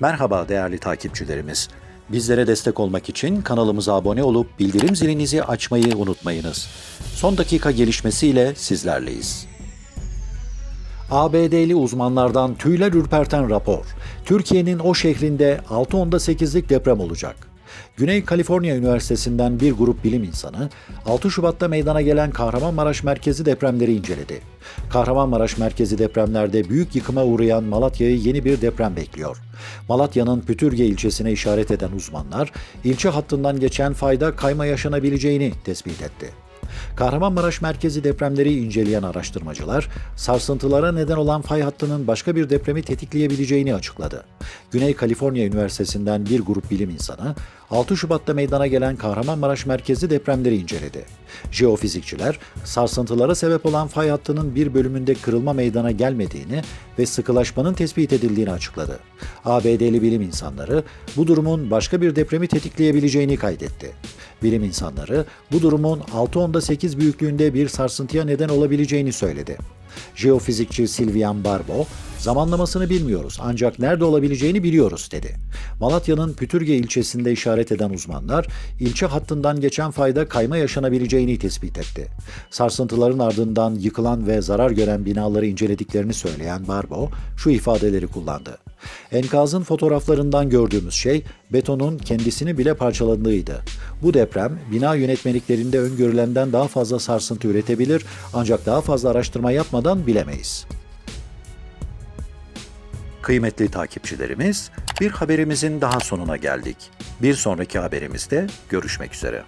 Merhaba değerli takipçilerimiz. Bizlere destek olmak için kanalımıza abone olup bildirim zilinizi açmayı unutmayınız. Son dakika gelişmesiyle sizlerleyiz. ABD'li uzmanlardan tüyler ürperten rapor. Türkiye'nin o şehrinde 6.8'lik deprem olacak. Güney Kaliforniya Üniversitesi'nden bir grup bilim insanı 6 Şubat'ta meydana gelen Kahramanmaraş merkezi depremleri inceledi. Kahramanmaraş merkezi depremlerde büyük yıkıma uğrayan Malatya'yı yeni bir deprem bekliyor. Malatya'nın Pütürge ilçesine işaret eden uzmanlar, ilçe hattından geçen fayda kayma yaşanabileceğini tespit etti. Kahramanmaraş merkezi depremleri inceleyen araştırmacılar, sarsıntılara neden olan fay hattının başka bir depremi tetikleyebileceğini açıkladı. Güney Kaliforniya Üniversitesi'nden bir grup bilim insanı, 6 Şubat'ta meydana gelen Kahramanmaraş merkezi depremleri inceledi. Jeofizikçiler, sarsıntılara sebep olan fay hattının bir bölümünde kırılma meydana gelmediğini ve sıkılaşmanın tespit edildiğini açıkladı. ABD'li bilim insanları bu durumun başka bir depremi tetikleyebileceğini kaydetti. Bilim insanları bu durumun 6.8 büyüklüğünde bir sarsıntıya neden olabileceğini söyledi. Jeofizikçi Silvian Barbo, zamanlamasını bilmiyoruz ancak nerede olabileceğini biliyoruz dedi. Malatya'nın Pütürge ilçesinde işaret eden uzmanlar, ilçe hattından geçen fayda kayma yaşanabileceğini tespit etti. Sarsıntıların ardından yıkılan ve zarar gören binaları incelediklerini söyleyen Barbo, şu ifadeleri kullandı. Enkazın fotoğraflarından gördüğümüz şey betonun kendisini bile parçaladığıydı. Bu deprem bina yönetmeliklerinde öngörülenden daha fazla sarsıntı üretebilir ancak daha fazla araştırma yapmadan bilemeyiz. Kıymetli takipçilerimiz, bir haberimizin daha sonuna geldik. Bir sonraki haberimizde görüşmek üzere.